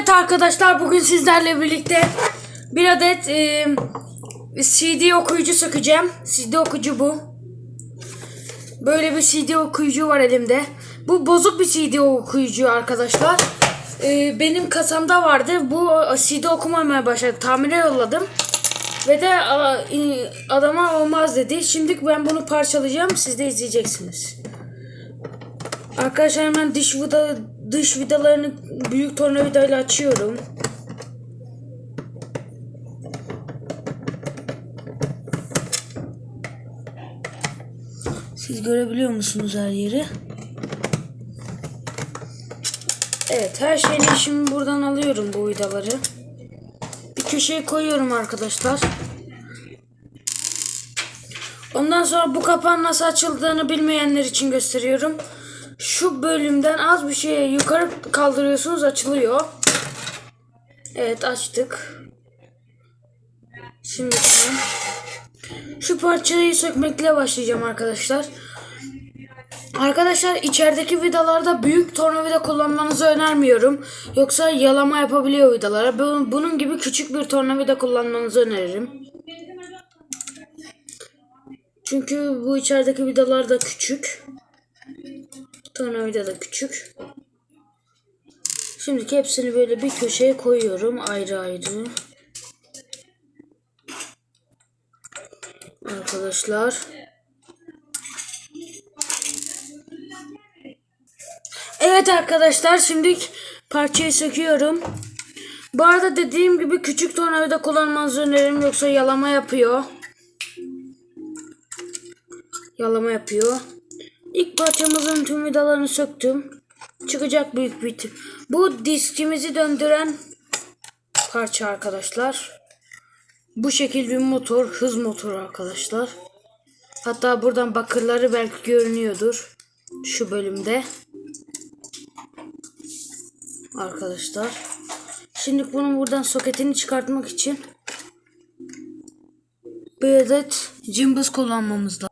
Evet arkadaşlar bugün sizlerle birlikte bir adet e, CD okuyucu sökeceğim. CD okuyucu bu. Böyle bir CD okuyucu var elimde. Bu bozuk bir CD okuyucu arkadaşlar. E, benim kasamda vardı. Bu CD okumamaya başladı. Tamire yolladım. Ve de a, adama olmaz dedi. Şimdi ben bunu parçalayacağım. Siz de izleyeceksiniz. Arkadaşlar hemen vida dış vidalarını büyük tornavidayla açıyorum. Siz görebiliyor musunuz her yeri? Evet her şeyini şimdi buradan alıyorum bu vidaları. Bir köşeye koyuyorum arkadaşlar. Ondan sonra bu kapağın nasıl açıldığını bilmeyenler için gösteriyorum. Şu bölümden az bir şey yukarı kaldırıyorsunuz açılıyor. Evet açtık. Şimdi. Şu parçayı sökmekle başlayacağım arkadaşlar. Arkadaşlar içerideki vidalarda büyük tornavida kullanmanızı önermiyorum. Yoksa yalama yapabiliyor vidalara. Bu- Bunun gibi küçük bir tornavida kullanmanızı öneririm. Çünkü bu içerideki vidalar da küçük. Tornavida da küçük. Şimdi hepsini böyle bir köşeye koyuyorum ayrı ayrı. Arkadaşlar. Evet arkadaşlar şimdi parçayı söküyorum. Bu arada dediğim gibi küçük tornavida kullanmanızı öneririm yoksa yalama yapıyor. Yalama yapıyor. Parçamızın tüm vidalarını söktüm. Çıkacak büyük bir tip. Bu diskimizi döndüren parça arkadaşlar. Bu şekil bir motor. Hız motoru arkadaşlar. Hatta buradan bakırları belki görünüyordur. Şu bölümde. Arkadaşlar. Şimdi bunun buradan soketini çıkartmak için bir adet cımbız kullanmamız lazım.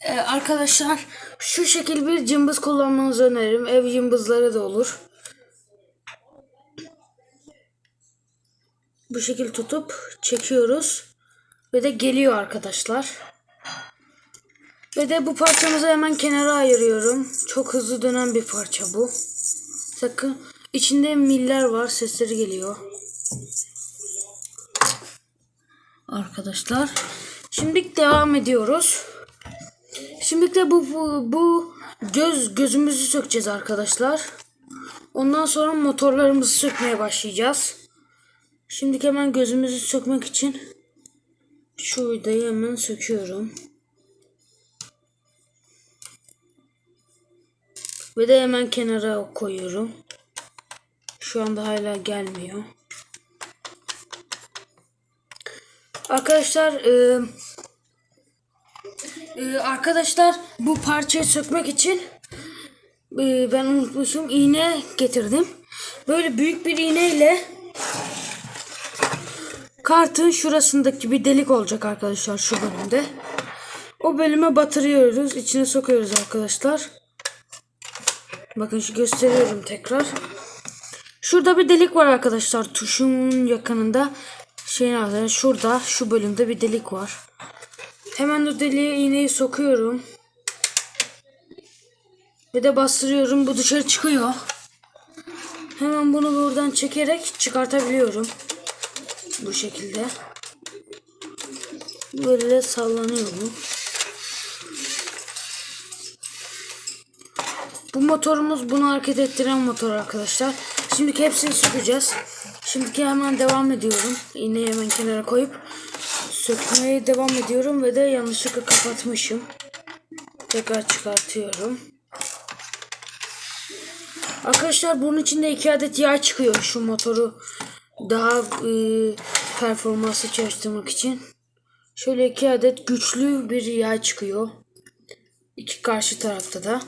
Ee, arkadaşlar şu şekil bir cımbız kullanmanızı öneririm. Ev cımbızları da olur. Bu şekil tutup çekiyoruz. Ve de geliyor arkadaşlar. Ve de bu parçamızı hemen kenara ayırıyorum. Çok hızlı dönen bir parça bu. Sakın içinde miller var sesleri geliyor. Arkadaşlar. Şimdi devam ediyoruz. Şimdi de bu, bu, bu göz gözümüzü sökeceğiz arkadaşlar. Ondan sonra motorlarımızı sökmeye başlayacağız. Şimdi hemen gözümüzü sökmek için şu vidayı hemen söküyorum. Ve de hemen kenara koyuyorum. Şu anda hala gelmiyor. Arkadaşlar ee, arkadaşlar bu parçayı sökmek için e, ben unutmuşum iğne getirdim. Böyle büyük bir iğneyle kartın şurasındaki bir delik olacak arkadaşlar şu bölümde. O bölüme batırıyoruz. içine sokuyoruz arkadaşlar. Bakın şu gösteriyorum tekrar. Şurada bir delik var arkadaşlar. Tuşun yakınında. Şeyin altında şurada şu bölümde bir delik var. Hemen o deliğe iğneyi sokuyorum. Ve de bastırıyorum. Bu dışarı çıkıyor. Hemen bunu buradan çekerek çıkartabiliyorum. Bu şekilde. Böyle sallanıyor bu. Bu motorumuz bunu hareket ettiren motor arkadaşlar. Şimdiki hepsini sökeceğiz. Şimdiki hemen devam ediyorum. İğneyi hemen kenara koyup sökmeye devam ediyorum ve de yanlışlıkla kapatmışım. Tekrar çıkartıyorum. Arkadaşlar bunun içinde iki adet yağ çıkıyor şu motoru daha e, performanslı çalıştırmak için. Şöyle iki adet güçlü bir yağ çıkıyor. İki karşı tarafta da.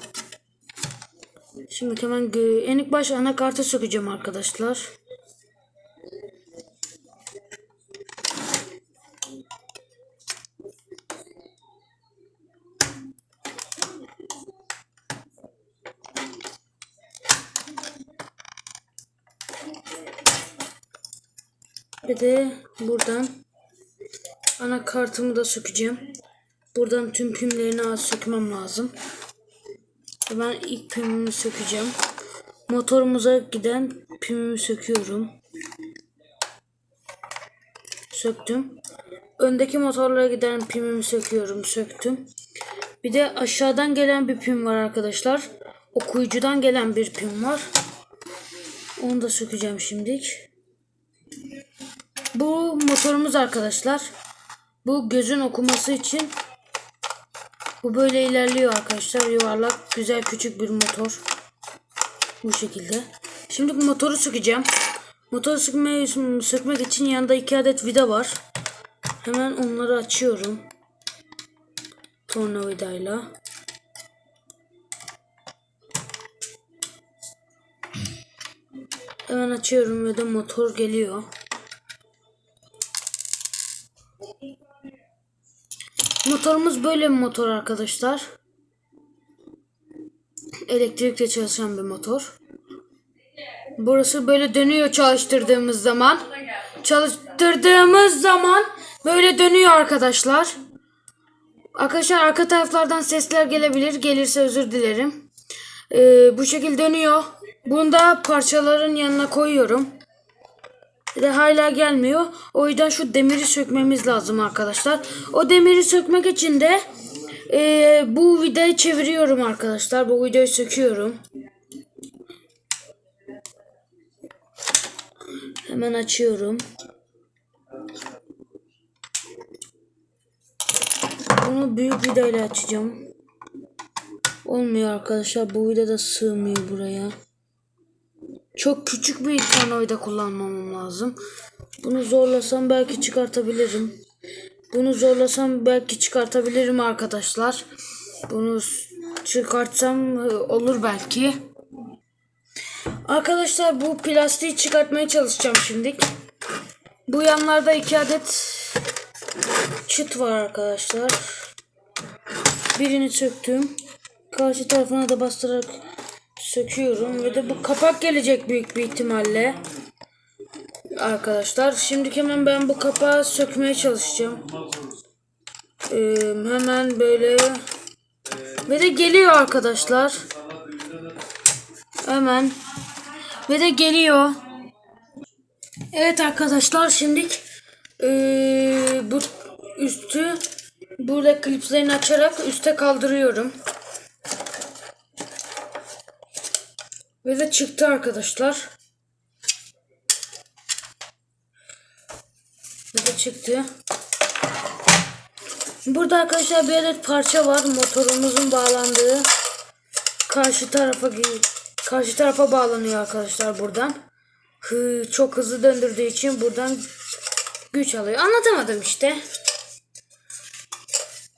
Şimdi hemen gö- en ilk baş anakartı sökeceğim arkadaşlar. Ve de buradan anakartımı da sökeceğim. Buradan tüm pimlerini sökmem lazım. Ben ilk pimimi sökeceğim. Motorumuza giden pimimi söküyorum. Söktüm. Öndeki motorlara giden pimimi söküyorum. Söktüm. Bir de aşağıdan gelen bir pim var arkadaşlar. Okuyucudan gelen bir pim var. Onu da sökeceğim şimdilik. Bu motorumuz arkadaşlar. Bu gözün okuması için bu böyle ilerliyor arkadaşlar. Yuvarlak, güzel, küçük bir motor. Bu şekilde. Şimdi bu motoru sökeceğim. Motoru sökmeyi, sökmek için yanında iki adet vida var. Hemen onları açıyorum. Tornavidayla. Hemen açıyorum ve de motor geliyor. Motorumuz böyle bir motor arkadaşlar. Elektrikle çalışan bir motor. Burası böyle dönüyor çalıştırdığımız zaman. Çalıştırdığımız zaman böyle dönüyor arkadaşlar. Arkadaşlar arka taraflardan sesler gelebilir. Gelirse özür dilerim. Ee, bu şekilde dönüyor. Bunu da parçaların yanına koyuyorum. De hala gelmiyor. O yüzden şu demiri sökmemiz lazım arkadaşlar. O demiri sökmek için de e, bu vidayı çeviriyorum arkadaşlar. Bu vidayı söküyorum. Hemen açıyorum. Bunu büyük vidayla açacağım. Olmuyor arkadaşlar. Bu vida da sığmıyor buraya. Çok küçük bir tornavida kullanmam lazım. Bunu zorlasam belki çıkartabilirim. Bunu zorlasam belki çıkartabilirim arkadaşlar. Bunu çıkartsam e, olur belki. Arkadaşlar bu plastiği çıkartmaya çalışacağım şimdi. Bu yanlarda iki adet çıt var arkadaşlar. Birini söktüm. Karşı tarafına da bastırarak söküyorum ve de bu kapak gelecek büyük bir ihtimalle. Arkadaşlar şimdi hemen ben bu kapağı sökmeye çalışacağım. Ee, hemen böyle ve de geliyor arkadaşlar. Hemen ve de geliyor. Evet arkadaşlar şimdi ee, bu üstü burada klipslerini açarak üste kaldırıyorum. Ve de çıktı arkadaşlar. Ve de çıktı. Burada arkadaşlar bir adet parça var. Motorumuzun bağlandığı. Karşı tarafa karşı tarafa bağlanıyor arkadaşlar buradan. Hı, çok hızlı döndürdüğü için buradan güç alıyor. Anlatamadım işte.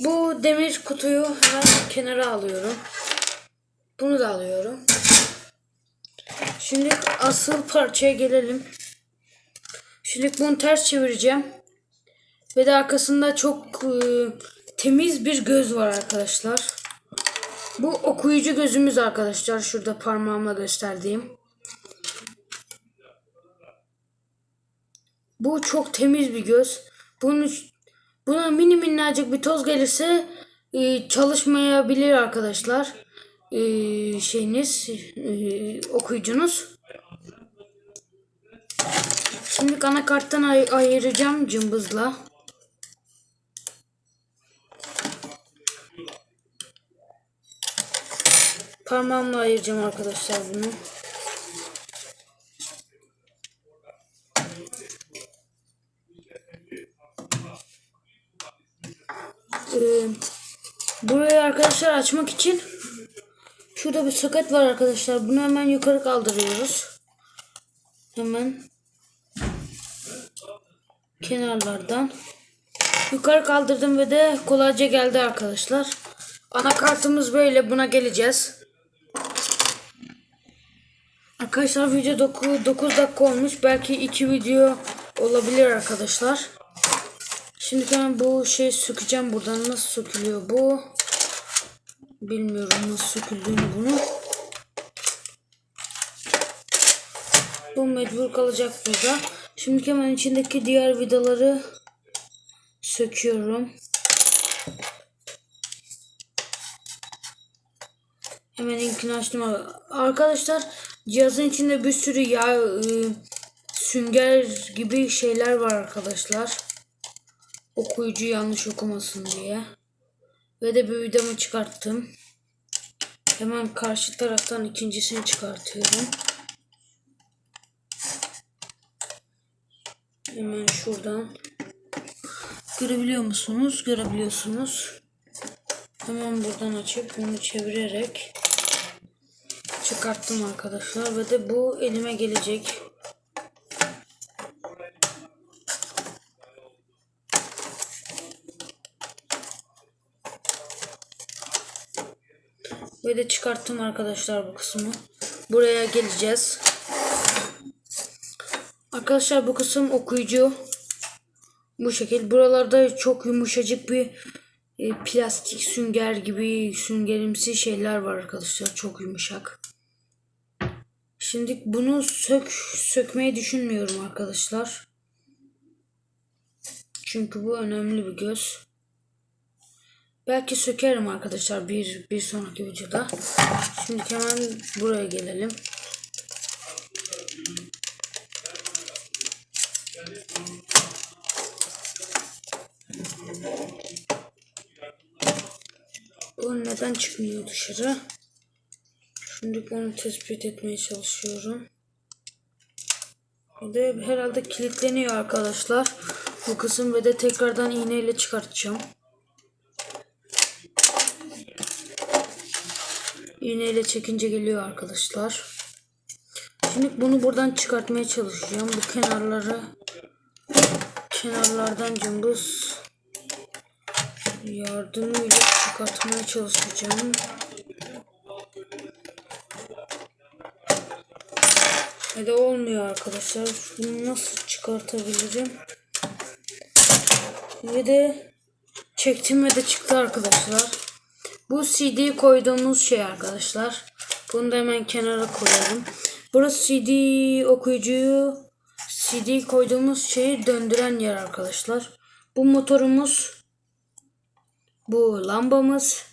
Bu demir kutuyu hemen kenara alıyorum. Bunu da alıyorum. Şimdi asıl parçaya gelelim. Şimdi bunu ters çevireceğim. Ve de arkasında çok e, temiz bir göz var arkadaşlar. Bu okuyucu gözümüz arkadaşlar. Şurada parmağımla gösterdiğim. Bu çok temiz bir göz. Bunun buna mini minnacık bir toz gelirse e, çalışmayabilir arkadaşlar. E, şeyiniz e, okuyucunuz. Şimdi anakarttan ay- ayıracağım cımbızla. Parmağımla ayıracağım arkadaşlar bunu. Ee, burayı arkadaşlar açmak için şurada bir soket var arkadaşlar. Bunu hemen yukarı kaldırıyoruz. Hemen kenarlardan yukarı kaldırdım ve de kolayca geldi arkadaşlar. Anakartımız böyle buna geleceğiz. Arkadaşlar video 9, 9 dakika olmuş. Belki 2 video olabilir arkadaşlar. Şimdi ben bu şeyi sökeceğim buradan. Nasıl sökülüyor bu? Bilmiyorum nasıl söküldüğünü bunu. Bu mecbur kalacak burada. Şimdi hemen içindeki diğer vidaları söküyorum. Hemen ilkini açtım. Arkadaşlar cihazın içinde bir sürü yağ, e, sünger gibi şeyler var arkadaşlar. Okuyucu yanlış okumasın diye. Ve de vidamı çıkarttım. Hemen karşı taraftan ikincisini çıkartıyorum. Hemen şuradan. Görebiliyor musunuz? Görebiliyorsunuz. Hemen buradan açıp bunu çevirerek çıkarttım arkadaşlar ve de bu elime gelecek. De çıkarttım arkadaşlar bu kısmı. Buraya geleceğiz. Arkadaşlar bu kısım okuyucu. Bu şekil. Buralarda çok yumuşacık bir e, plastik sünger gibi süngerimsi şeyler var arkadaşlar. Çok yumuşak. Şimdi bunu sök sökmeyi düşünmüyorum arkadaşlar. Çünkü bu önemli bir göz. Belki sökerim arkadaşlar bir bir sonraki videoda. Şimdi hemen buraya gelelim. Bu neden çıkmıyor dışarı? Şimdi onu tespit etmeye çalışıyorum. De herhalde kilitleniyor arkadaşlar. Bu kısım ve de tekrardan iğneyle çıkartacağım. İğneyle çekince geliyor arkadaşlar. Şimdi bunu buradan çıkartmaya çalışacağım. Bu kenarları kenarlardan cımbız yardımıyla çıkartmaya çalışacağım. Ve de olmuyor arkadaşlar. Bunu nasıl çıkartabilirim? Ve de çektim ve de çıktı arkadaşlar. Bu CD koyduğumuz şey arkadaşlar. Bunu da hemen kenara koyalım. Burası CD okuyucuyu CD koyduğumuz şeyi döndüren yer arkadaşlar. Bu motorumuz. Bu lambamız.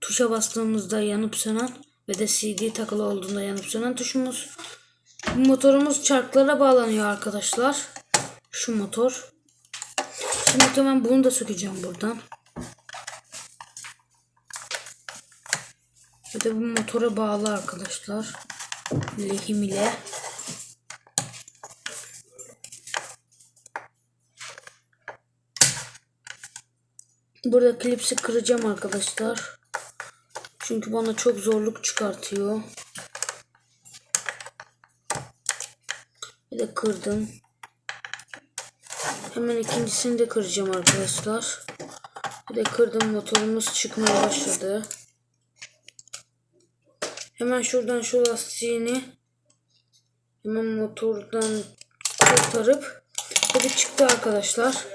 Tuşa bastığımızda yanıp sönen ve de CD takılı olduğunda yanıp sönen tuşumuz. Bu motorumuz çarklara bağlanıyor arkadaşlar. Şu motor. Şimdi hemen bunu da sökeceğim buradan. De bu motora bağlı arkadaşlar. Lehim ile. Burada klipsi kıracağım arkadaşlar. Çünkü bana çok zorluk çıkartıyor. Bir de kırdım. Hemen ikincisini de kıracağım arkadaşlar. Bir de kırdım motorumuz çıkmaya başladı. Hemen şuradan şu lastiğini hemen motordan kurtarıp bir çıktı arkadaşlar.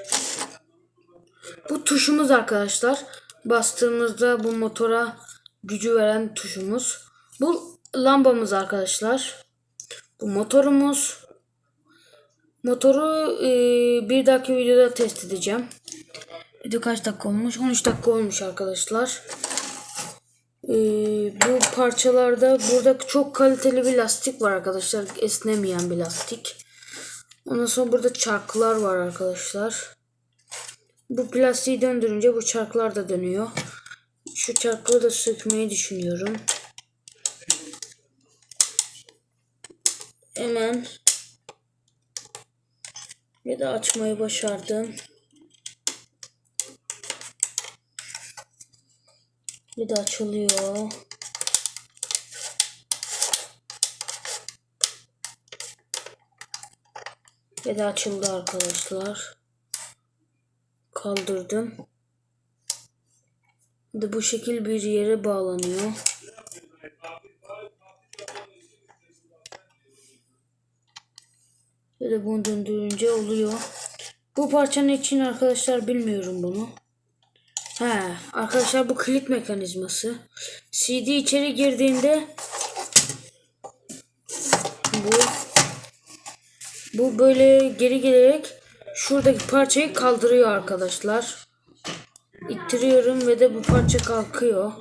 Bu tuşumuz arkadaşlar. Bastığımızda bu motora gücü veren tuşumuz. Bu lambamız arkadaşlar. Bu motorumuz. Motoru e, bir dahaki videoda test edeceğim. Video kaç dakika olmuş? 13 dakika olmuş arkadaşlar. Ee, bu parçalarda burada çok kaliteli bir lastik var arkadaşlar. Esnemeyen bir lastik. Ondan sonra burada çarklar var arkadaşlar. Bu plastiği döndürünce bu çarklar da dönüyor. Şu çarkları da sökmeyi düşünüyorum. Hemen bir de açmayı başardım. Bir de açılıyor. Bir de açıldı arkadaşlar. Kaldırdım. De bu şekil bir yere bağlanıyor. Bir de bunu döndürünce oluyor. Bu parçanın için arkadaşlar bilmiyorum bunu. He, arkadaşlar bu kilit mekanizması. CD içeri girdiğinde bu Bu böyle geri gelerek şuradaki parçayı kaldırıyor arkadaşlar. İttiriyorum ve de bu parça kalkıyor.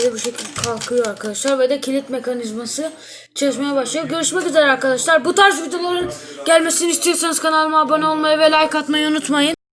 De bu şekilde kalkıyor arkadaşlar ve de kilit mekanizması çalışmaya başlıyor. Görüşmek üzere arkadaşlar. Bu tarz videoların gelmesini istiyorsanız kanalıma abone olmayı ve like atmayı unutmayın.